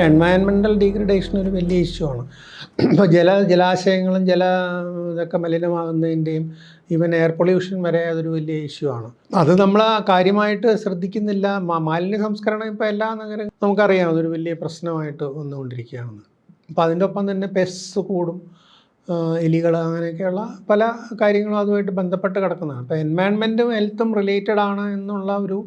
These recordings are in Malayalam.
എൻവയൺമെന്റൽ ഡീഗ്രഡേഷൻ ഒരു വലിയ ഇഷ്യൂ ആണ്. ഇപ്പോൾ ജല ജലാശയങ്ങളും ജല ഇതൊക്കെ മലിനമാകുന്നതിന്റെയും ഈവൻ എയർ പൊല്യൂഷൻ വരെ അതൊരു വലിയ ഇഷ്യൂ ആണ്. അത് നമ്മൾ കാര്യമായിട്ട് ശ്രദ്ധിക്കുന്നില്ല. മാലിന്യ സംസ്കരണം ഇപ്പോൾ എല്ലാ നഗരം നമുക്കറിയാം. അതൊരു വലിയ പ്രശ്നമായിട്ട് വന്നുകൊണ്ടിരിക്കുകയാണെന്ന് അപ്പോൾ അതിന്റെ ഒപ്പം തന്നെ പെസ് കൂടും. എലികൾ അങ്ങനെയൊക്കെയുള്ള പല കാര്യങ്ങളും അതുമായിട്ട് ബന്ധപ്പെട്ട് കിടക്കുന്നതാണ്. അപ്പോൾ എൻവയൺമെന്റും ഹെൽത്തും റിലേറ്റഡ് ആണ് എന്നുള്ള ഒരു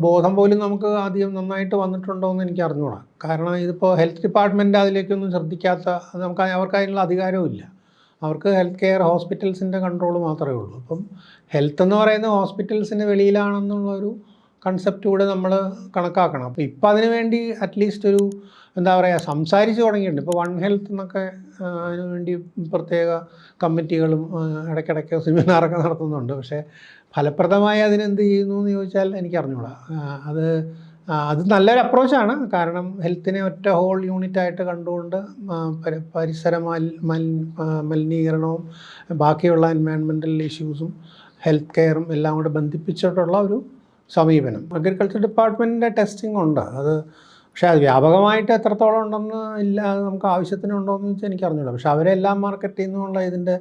ബോധം പോലും നമുക്ക് ആദ്യം നന്നായിട്ട് വന്നിട്ടുണ്ടോ എന്ന് എനിക്ക് അറിഞ്ഞുകൂടാ കാരണം ഇതിപ്പോൾ ഹെൽത്ത് ഡിപ്പാർട്ട്മെന്റ് അതിലേക്കൊന്നും ശ്രദ്ധിക്കാത്ത നമുക്ക് അവർക്ക് അതിനുള്ള അധികാരവും ഇല്ല. അവർക്ക് ഹെൽത്ത് കെയർ ഹോസ്പിറ്റൽസിന്റെ കൺട്രോൾ മാത്രമേ ഉള്ളൂ. അപ്പം ഹെൽത്ത് എന്ന് പറയുന്നത് ഹോസ്പിറ്റൽസിന് വെളിയിലാണെന്നുള്ളൊരു കൺസെപ്റ്റ് കൂടെ നമ്മൾ കണക്കാക്കണം. അപ്പോൾ ഇപ്പം അതിന് വേണ്ടി അറ്റ്ലീസ്റ്റ് ഒരു എന്താ പറയുക സംസാരിച്ച് തുടങ്ങിയിട്ടുണ്ട്. ഇപ്പോൾ വൺ ഹെൽത്ത് എന്നൊക്കെ അതിനുവേണ്ടി അതിന് വേണ്ടി പ്രത്യേക കമ്മിറ്റികളും ഇടയ്ക്കിടയ്ക്ക് സെമിനാറൊക്കെ നടത്തുന്നുണ്ട്. പക്ഷേ ഫലപ്രദമായി അതിനെന്ത് ചെയ്യുന്നു എന്ന് ചോദിച്ചാൽ എനിക്ക് അറിഞ്ഞൂടാ അത് അത് നല്ലൊരു അപ്രോച്ചാണ്. കാരണം ഹെൽത്തിനെ ഒറ്റ ഹോൾ യൂണിറ്റായിട്ട് കണ്ടുകൊണ്ട് പരിസര മൽ മലിനീകരണവും ബാക്കിയുള്ള എൻവയോൺമെന്റൽ ഇഷ്യൂസും ഹെൽത്ത് കെയറും എല്ലാം കൂടെ ബന്ധിപ്പിച്ചിട്ടുള്ള ഒരു സമീപനം. അഗ്രികൾച്ചർ ഡിപ്പാർട്ട്മെന്റിന്റെ ടെസ്റ്റിംഗ് ഉണ്ട്. അത് പക്ഷേ അത് വ്യാപകമായിട്ട് എത്രത്തോളം ഉണ്ടെന്ന് ഇല്ല നമുക്ക് ആവശ്യത്തിനുണ്ടോ എന്ന് വെച്ചാൽ എനിക്ക് അറിഞ്ഞൂടാ. പക്ഷേ അവരെല്ലാം മാർക്കറ്റിൽ നിന്നുള്ള ഇതിന്റെ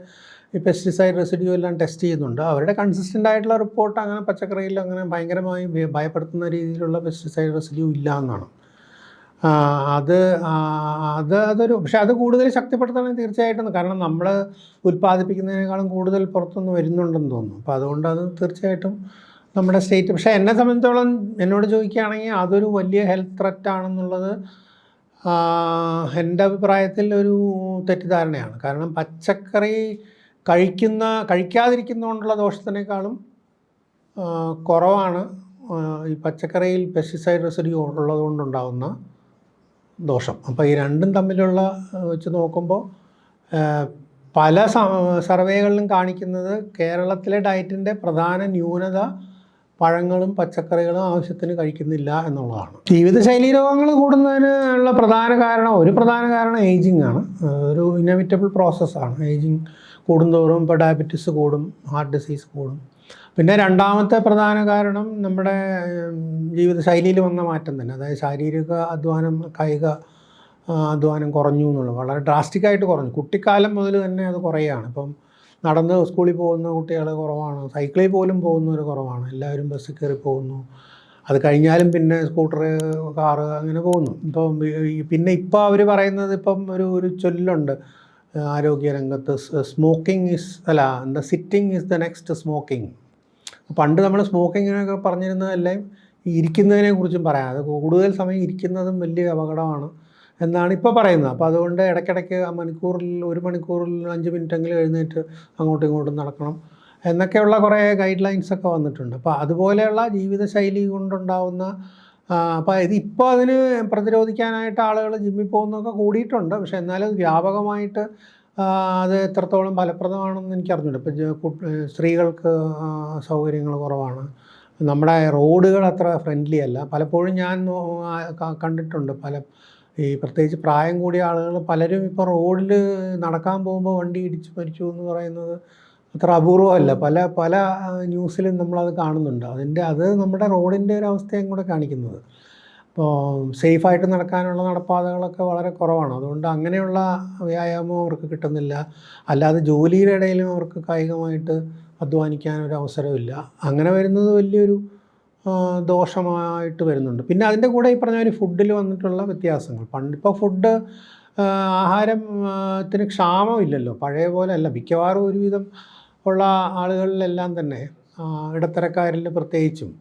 ഈ പെസ്റ്റിസൈഡ് റെസിഡ്യൂ എല്ലാം ടെസ്റ്റ് ചെയ്യുന്നുണ്ട്. അവരുടെ കൺസിസ്റ്റന്റ് ആയിട്ടുള്ള റിപ്പോർട്ട് അങ്ങനെ പച്ചക്കറിയിൽ അങ്ങനെ ഭയങ്കരമായി ഭയപ്പെടുത്തുന്ന രീതിയിലുള്ള പെസ്റ്റിസൈഡ് റെസിഡ്യൂ ഇല്ല എന്നാണ്. അത് അത് അതൊരു പക്ഷെ അത് കൂടുതൽ ശക്തിപ്പെടുത്തണം തീർച്ചയായിട്ടും. കാരണം നമ്മൾ ഉൽപ്പാദിപ്പിക്കുന്നതിനേക്കാളും കൂടുതൽ പുറത്തുനിന്ന് വരുന്നുണ്ടെന്ന് തോന്നുന്നു. അപ്പോൾ അതുകൊണ്ട് അത് തീർച്ചയായിട്ടും നമ്മുടെ സ്റ്റേറ്റ് പക്ഷേ എന്നെ സംബന്ധിച്ചോളം എന്നോട് ചോദിക്കുകയാണെങ്കിൽ അതൊരു വലിയ ഹെൽത്ത് ത്രെറ്റ് ആണെന്നുള്ളത് എന്റെ അഭിപ്രായത്തിൽ ഒരു തെറ്റിദ്ധാരണയാണ്. കാരണം പച്ചക്കറി കഴിക്കുന്ന കഴിക്കാതിരിക്കുന്നതുകൊണ്ടുള്ള ദോഷത്തിനേക്കാളും കുറവാണ് ഈ പച്ചക്കറിയിൽ പെസ്റ്റിസൈഡ് റെസിഡ്യൂ ഉള്ളതുകൊണ്ടുണ്ടാകുന്ന ദോഷം. അപ്പോൾ ഈ രണ്ടും തമ്മിലുള്ള വെച്ച് നോക്കുമ്പോൾ പല സർവേകളിലും കാണിക്കുന്നത് കേരളത്തിലെ ഡയറ്റിന്റെ പ്രധാന ന്യൂനത പഴങ്ങളും പച്ചക്കറികളും ആവശ്യത്തിന് കഴിക്കുന്നില്ല എന്നുള്ളതാണ്. ജീവിതശൈലി രോഗങ്ങൾ കൂടുന്നതിന് ഉള്ള പ്രധാന കാരണം ഒരു പ്രധാന കാരണം ഏജിങ് ആണ്. ഒരു ഇന്നവിറ്റബിൾ പ്രോസസ്സാണ് ഏജിങ് കൂടുന്തോറും ഇപ്പോൾ ഡയബറ്റിസ് കൂടും ഹാർട്ട് ഡിസീസ് കൂടും. പിന്നെ രണ്ടാമത്തെ പ്രധാന കാരണം നമ്മുടെ ജീവിതശൈലിയിൽ വന്ന മാറ്റം തന്നെ. അതായത് ശാരീരിക അധ്വാനം കായിക അധ്വാനം കുറഞ്ഞു എന്നുള്ളത്. വളരെ ഡ്രാസ്റ്റിക്കായിട്ട് കുറഞ്ഞു. കുട്ടിക്കാലം മുതൽ തന്നെ അത് കുറയുകയാണ് ഇപ്പം നടന്ന് സ്കൂളിൽ പോകുന്ന കുട്ടികൾ കുറവാണ്. സൈക്കിളിൽ പോലും പോകുന്നവർ കുറവാണ്. എല്ലാവരും ബസ്സിൽ കയറി പോകുന്നു. അത് കഴിഞ്ഞാലും പിന്നെ സ്കൂട്ടർ കാറ് അങ്ങനെ പോകുന്നു. ഇപ്പം പിന്നെ ഇപ്പോൾ അവർ പറയുന്നത് ഇപ്പം ഒരു ഒരു ചൊല്ലുണ്ട്. ആരോഗ്യരംഗത്ത് സ്മോക്കിംഗ് ഇസ് അല്ല the sitting is the next smoking പണ്ട് നമ്മൾ സ്മോക്കിങ്ങിനൊക്കെ പറഞ്ഞിരുന്നതെല്ലാം ഇരിക്കുന്നതിനെ കുറിച്ചും പറയാം. അത് കൂടുതൽ സമയം ഇരിക്കുന്നതും വലിയ അപകടമാണ്. എന്നാണ് ഇപ്പോൾ പറയുന്നത്. അപ്പോൾ അതുകൊണ്ട് ഇടയ്ക്കിടയ്ക്ക് ആ മണിക്കൂറിൽ ഒരു മണിക്കൂറിൽ അഞ്ച് മിനിറ്റെങ്കിലും എഴുന്നേറ്റ് അങ്ങോട്ടും ഇങ്ങോട്ടും നടക്കണം എന്നൊക്കെയുള്ള കുറേ ഗൈഡ് ലൈൻസൊക്കെ വന്നിട്ടുണ്ട്. അപ്പോൾ അതുപോലെയുള്ള ജീവിതശൈലി കൊണ്ടുണ്ടാവുന്ന അപ്പോൾ ഇത് ഇപ്പോൾ അതിന് പ്രതിരോധിക്കാനായിട്ട് ആളുകൾ ജിമ്മിൽ പോകുന്നതൊക്കെ കൂടിയിട്ടുണ്ട്. പക്ഷേ എന്നാലും വ്യാപകമായിട്ട് അത് എത്രത്തോളം ഫലപ്രദമാണെന്ന് എനിക്ക് അറിഞ്ഞില്ല ഇപ്പം സ്ത്രീകൾക്ക് സൗകര്യങ്ങൾ കുറവാണ്. നമ്മുടെ റോഡുകൾ അത്ര ഫ്രണ്ട്ലി അല്ല. പലപ്പോഴും ഞാൻ കണ്ടിട്ടുണ്ട്. പല ഈ പ്രത്യേകിച്ച് പ്രായം കൂടിയ ആളുകൾ പലരും ഇപ്പോൾ റോഡിൽ നടക്കാൻ പോകുമ്പോൾ വണ്ടി ഇടിച്ച് മരിച്ചു എന്ന് പറയുന്നത് അത്ര അപൂർവമല്ല. പല പല ന്യൂസിലും നമ്മളത് കാണുന്നുണ്ട്. അതിന്റെ അത് നമ്മുടെ റോഡിന്റെ ഒരു അവസ്ഥയും കൂടെ കാണിക്കുന്നത്. അപ്പോൾ സേഫായിട്ട് നടക്കാനുള്ള നടപ്പാതകളൊക്കെ വളരെ കുറവാണ്. അതുകൊണ്ട് അങ്ങനെയുള്ള വ്യായാമം അവർക്ക് കിട്ടുന്നില്ല. അല്ലാതെ ജോലിയുടെ ഇടയിലും അവർക്ക് കായികമായിട്ട് അധ്വാനിക്കാൻ ഒരു അവസരമില്ല. അങ്ങനെ വരുന്നത് വലിയൊരു ദോഷമായിട്ട് വരുന്നുണ്ട്. പിന്നെ അതിന്റെ കൂടെ ഈ പറഞ്ഞ ഒരു ഫുഡിൽ വന്നിട്ടുള്ള വ്യത്യാസങ്ങൾ. പണ്ടിപ്പോൾ ഫുഡ് ആഹാരത്തിന് ക്ഷാമമില്ലല്ലോ പഴയ പോലെ അല്ല. മിക്കവാറും ഒരുവിധം ഉള്ള ആളുകളിലെല്ലാം തന്നെ ഇടത്തരക്കാരിൽ പ്രത്യേകിച്ചും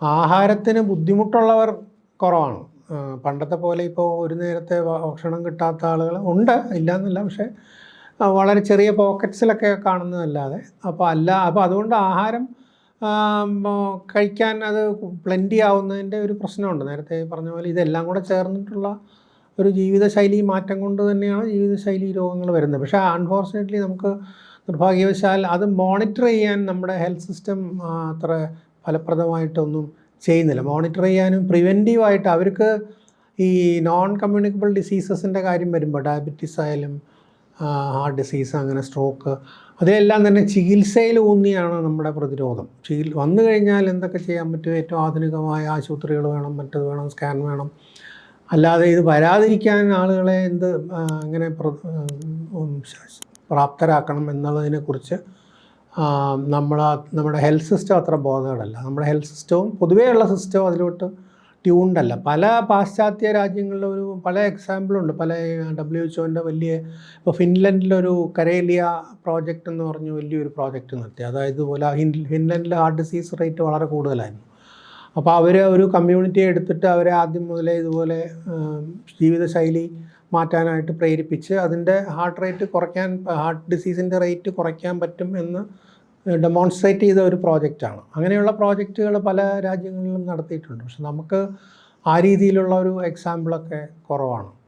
ആഹാരത്തിന് ബുദ്ധിമുട്ടുള്ളവർ കുറവാണ്. പണ്ടത്തെ പോലെ ഇപ്പോൾ ഒരു നേരത്തെ ഭക്ഷണം കിട്ടാത്ത ആളുകൾ ഉണ്ട്. ഇല്ലയെന്നല്ല പക്ഷേ വളരെ ചെറിയ പോക്കറ്റ്സിലൊക്കെ കാണുന്നതല്ലാതെ. അപ്പോൾ അല്ല അപ്പോൾ അതുകൊണ്ട് ആഹാരം കഴിക്കാൻ അത് പ്ലെന്റി ആവുന്നതിന്റെ ഒരു പ്രശ്നമുണ്ട്. നേരത്തെ പറഞ്ഞ പോലെ ഇതെല്ലാം കൂടെ ചേർന്നിട്ടുള്ള ഒരു ജീവിതശൈലി മാറ്റം കൊണ്ട് തന്നെയാണ് ജീവിതശൈലി രോഗങ്ങൾ വരുന്നത്. പക്ഷേ അൺഫോർച്ചുനേറ്റ്ലി നമുക്ക് നിർഭാഗ്യവശാൽ അത് മോണിറ്റർ ചെയ്യാൻ നമ്മുടെ ഹെൽത്ത് സിസ്റ്റം അത്ര ഫലപ്രദമായിട്ടൊന്നും ചെയ്യുന്നില്ല. മോണിറ്റർ ചെയ്യാനും പ്രിവെന്റീവായിട്ട് അവർക്ക് ഈ നോൺ കമ്മ്യൂണിക്കബിൾ ഡിസീസസിന്റെ കാര്യം വരുമ്പോൾ ഡയബറ്റീസ് ആയാലും ഹാർട്ട് ഡിസീസ് അങ്ങനെ സ്ട്രോക്ക് അതിലെല്ലാം തന്നെ ചികിത്സയിൽ ഊന്നിയാണ് നമ്മുടെ പ്രതിരോധം. ചികിൽ വന്നു കഴിഞ്ഞാൽ എന്തൊക്കെ ചെയ്യാൻ പറ്റും? ഏറ്റവും ആധുനികമായ ആശുപത്രികൾ വേണം മറ്റത് വേണം സ്കാൻ വേണം. അല്ലാതെ ഇത് വരാതിരിക്കാൻ ആളുകളെ എന്ത് അങ്ങനെ പ്രാപ്തരാക്കണം എന്നുള്ളതിനെക്കുറിച്ച് നമ്മൾ നമ്മുടെ ഹെൽത്ത് സിസ്റ്റം അത്ര ബോധകടല്ല നമ്മുടെ ഹെൽത്ത് സിസ്റ്റവും പൊതുവേയുള്ള സിസ്റ്റവും അതിലോട്ട് ട്യൂൺഡ് അല്ല. പല പാശ്ചാത്യ രാജ്യങ്ങളിലെ ഒരു പല എക്സാമ്പിളുണ്ട് പല ഡബ്ല്യു എച്ച് ഒന്റെ വലിയ ഇപ്പോൾ ഫിൻലൻഡിലൊരു കരേലിയ പ്രോജക്റ്റ് എന്ന് പറഞ്ഞ് വലിയൊരു പ്രോജക്റ്റ് നടത്തി അതായത് പോലെ ഫിൻലൻഡിൽ ഹാർട്ട് ഡിസീസ് റേറ്റ് വളരെ കൂടുതലായിരുന്നു. അപ്പോൾ അവർ ഒരു കമ്മ്യൂണിറ്റിയെ എടുത്തിട്ട് അവരെ ആദ്യം മുതലേ ഇതുപോലെ ജീവിതശൈലി മാറ്റാനായിട്ട് പ്രേരിപ്പിച്ച് അതിന്റെ ഹാർട്ട് റേറ്റ് കുറയ്ക്കാൻ ഹാർട്ട് ഡിസീസിന്റെ റേറ്റ് കുറയ്ക്കാൻ പറ്റും എന്ന് ഡെമോൺസ്ട്രേറ്റ് ചെയ്ത ഒരു പ്രോജക്റ്റാണ് അങ്ങനെയുള്ള പ്രോജക്റ്റുകൾ പല രാജ്യങ്ങളിലും നടത്തിയിട്ടുണ്ട്. പക്ഷെ നമുക്ക് ആ രീതിയിലുള്ള ഒരു എക്സാമ്പിളൊക്കെ കുറവാണ്.